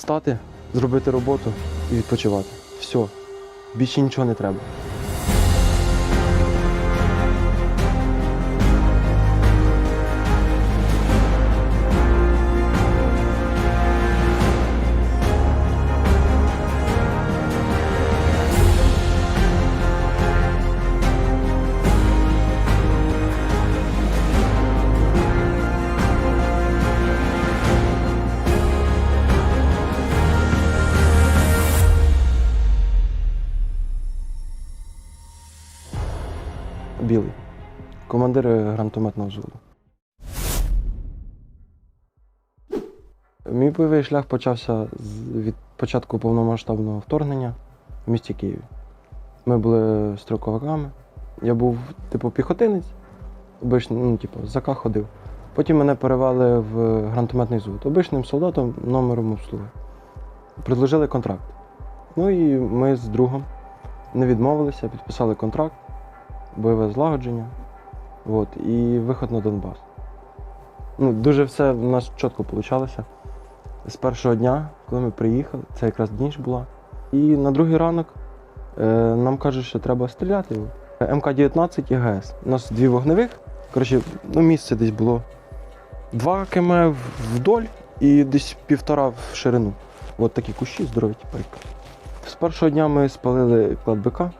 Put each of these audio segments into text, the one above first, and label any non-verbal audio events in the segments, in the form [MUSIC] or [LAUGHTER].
Стати, зробити роботу і відпочивати. Все. Більше нічого не треба. Білий. Командир гранатометного взводу. Мій бойовий шлях почався від початку повномасштабного вторгнення в місті Києві. Ми були строковиками. Я був, типу, піхотинець, обичний, ну, типу, ЗАКа ходив. Потім мене перевели в гранатометний взвод, обичним солдатом номером обслуги. Предложили контракт. Ну і ми з другом не відмовилися, підписали контракт бойове злагодження от, і виход на Донбас. Ну, дуже все в нас чітко вийшло. З першого дня, коли ми приїхали, це якраз ніч була. І на другий ранок е, нам кажуть, що треба стріляти. МК-19 і ГС. У нас дві вогневих. Коротше, ну, місце десь було 2 км вдоль і десь півтора в ширину. От такі кущі здорові, типу. З першого дня ми спалили кладбика.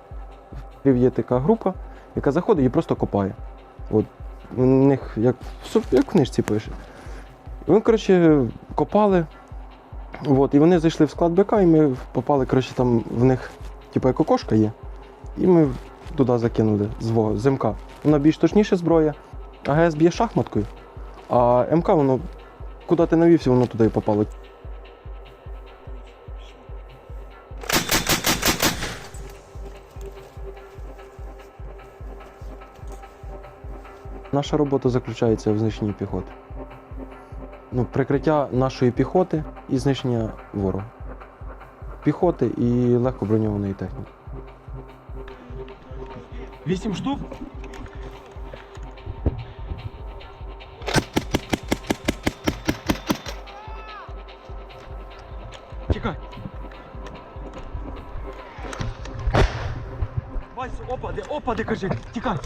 Є така група, яка заходить і просто копає. От у них як, як в книжці пише. Вони, коротше, копали. От, і вони зайшли в склад БК, і ми попали, коротше, там в них, типу, як окошка є. І ми туди закинули з МК. Вона більш точніша зброя, а ГС б'є шахматкою, а МК воно куди ти навівся, воно туди і попало. Наша робота заключається в знищенні піхоти. Ну, прикриття нашої піхоти і знищення ворога. Піхоти і легко броньованої техніки. Вісім штук? Чекай. Вась, опади, опади, кажи, тікай.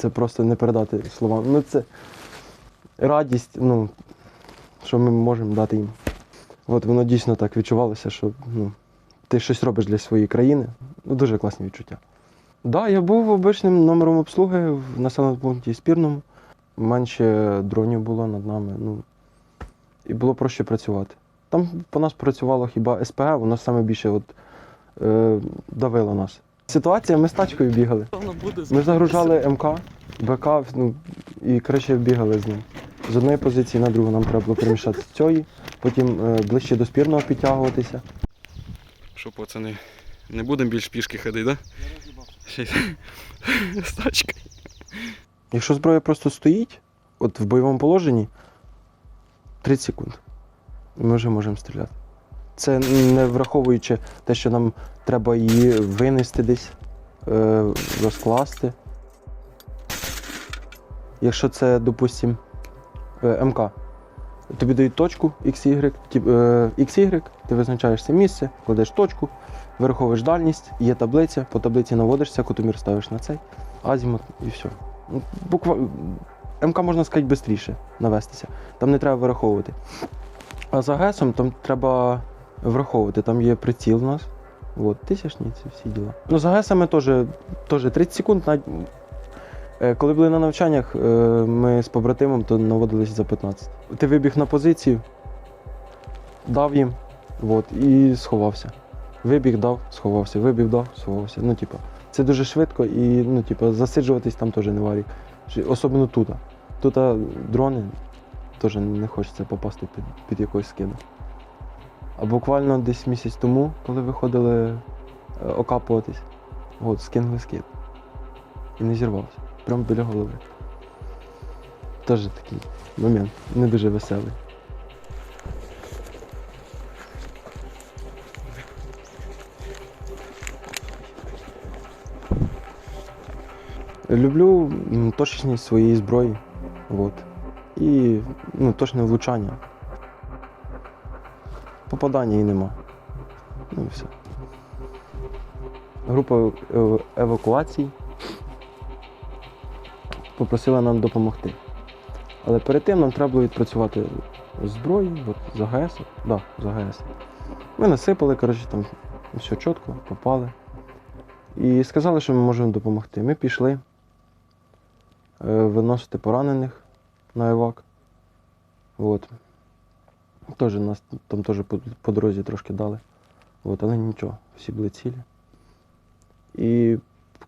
Це просто не передати словами. Ну, це радість, ну, що ми можемо дати їм. От воно дійсно так відчувалося, що ну, ти щось робиш для своєї країни. Ну, дуже класні відчуття. Так, да, я був обичним номером обслуги в населеному пункті Спірному. Менше дронів було над нами. Ну, і було проще працювати. Там по нас працювало хіба СПГ, воно саме більше от, е, давило нас. Ситуація, ми з тачкою бігали. Ми загружали МК, БК, ну, і краще бігали з ним. З одної позиції на другу нам треба було переміщати з цієї, потім е, ближче до спірного підтягуватися. Що, пацани, не будемо більш пішки ходити, да? Й з тачки. Якщо зброя просто стоїть, от в бойовому положенні, 30 секунд. І ми вже можемо стріляти. Це не враховуючи те, що нам треба її винести десь, е, розкласти. Якщо це, допустим, е, МК, тобі дають точку XY, е, XY, ти визначаєш це місце, кладеш точку, вираховуєш дальність, є таблиця, по таблиці наводишся, кутомір ставиш на цей, азімут і все. Ну, Буква... МК можна сказати швидше навестися. Там не треба вираховувати. А за ГЕСом там треба враховувати. Там є приціл у нас. От, тисячні ці всі діла. Ну, за ГЕСами теж, теж 30 секунд. е, Коли були на навчаннях, е, ми з побратимом то наводились за 15. Ти вибіг на позицію, дав їм от, і сховався. Вибіг, дав, сховався, вибіг, дав, сховався. Ну, типа, це дуже швидко і ну, типа, засиджуватись там теж не варі. Особливо тут. Тут дрони теж не хочеться попасти під, під якийсь скид. А буквально десь місяць тому, коли виходили е, окапуватись, от, скинули скид. І не зірвався. Прямо біля голови. Теж такий момент, не дуже веселий. Люблю точність своєї зброї. От. І ну, точне влучання. Попадання і нема. Ну і все. Група е- евакуації попросила нам допомогти. Але перед тим нам треба було відпрацювати зброю, от з АГС. Да, з АГС. Ми насипали, коротше, там все чітко, попали. І сказали, що ми можемо допомогти. Ми пішли е, виносити поранених на евак. От. Теж нас там теж по, по дорозі трошки дали. От, але нічого, всі були цілі. І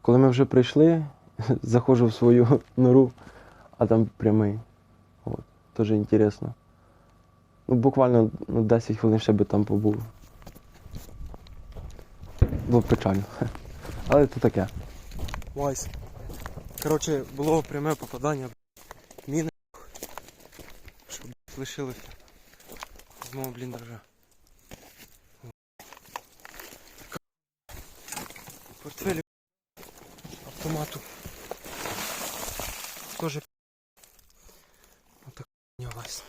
коли ми вже прийшли, [LAUGHS] заходжу в свою [LAUGHS] нору, а там прямий. От, теж інтересно. Ну, буквально ну, 10 хвилин ще би там побув. Було печально. [LAUGHS] Але то таке. Вайс. Коротше, було пряме попадання. Міни. Що блядь, лишилося. З мого бліндажа. Портфелі автомату. Тоже Отак не Вайс.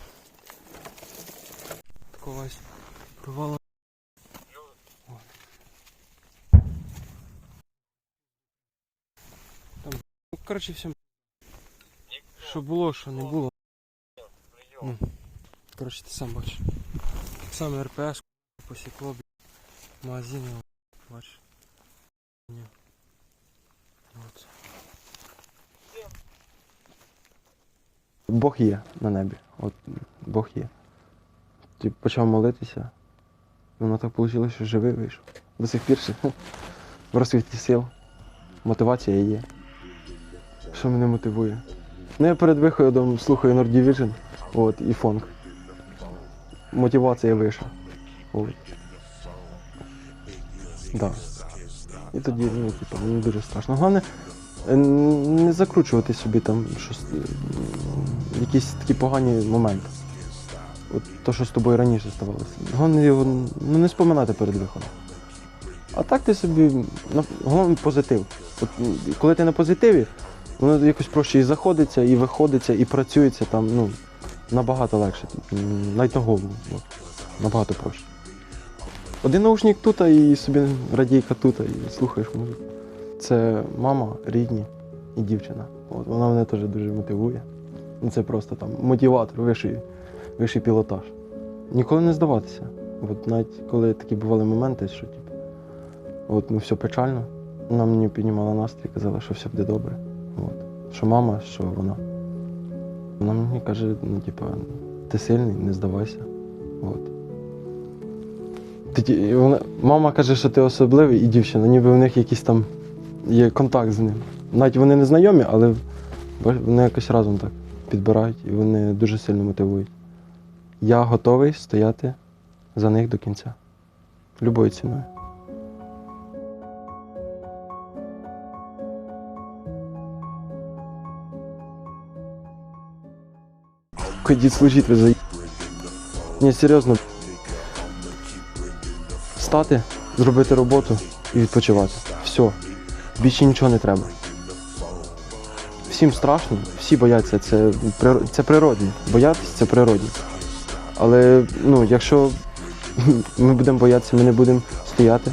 Такого Вайс. Провала. О. Там, ну, коротше, всім. Що було, що не було. Ну, коротше, ти сам бачиш. Само РПС посікло, магазини, бачиш. Ні. От. Бог є на небі. От Бог є. Ти почав молитися. Воно так вийшло, що живий вийшов. До сих пір [LAUGHS] в розсвіті сил. Мотивація є. Що мене мотивує? Ну, я перед виходом слухаю Nord Division от, і фонк. Мотивація вийшла. От. Да. І тоді, ну, типу, мені дуже страшно. Головне, е, не закручувати собі там щось, е, якісь такі погані моменти. От то, що з тобою раніше ставалося. Головне його ну, не споминати перед виходом. А так ти собі, на- головне позитив. От, коли ти на позитиві, воно якось проще і заходиться, і виходиться, і працюється там, ну, набагато легше. Навіть на голову. Набагато проще. Один наушник тут, і собі радійка тут, і слухаєш музику. Це мама, рідні і дівчина. От, вона мене теж дуже мотивує. Ну, Це просто там мотиватор, вищий, вищий пілотаж. Ніколи не здаватися. От навіть коли такі бували моменти, що типу, от, ну, все печально, вона мені піднімала настрій, казала, що все буде добре. От. Що мама, що вона. Вона мені каже, ну, типу, ти сильний, не здавайся. От. Ти, вона, мама каже, що ти особливий, і дівчина, ніби в них якийсь там є контакт з ним. Навіть вони не знайомі, але вони якось разом так підбирають і вони дуже сильно мотивують. Я готовий стояти за них до кінця. Любою ціною. Ходіть служіть, ви за. Ні, серйозно. Встати, зробити роботу і відпочивати. Все. Більше нічого не треба. Всім страшно, всі бояться, це, це природне. Боятися це природне. Але ну, якщо ми будемо боятися, ми не будемо стояти,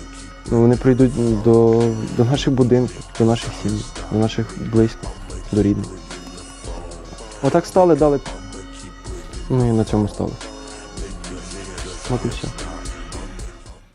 ну, вони прийдуть до, до наших будинків, до наших сім'ї, до наших близьких, до рідних. Отак стали, дали. Ну і на цьому стало. От і все.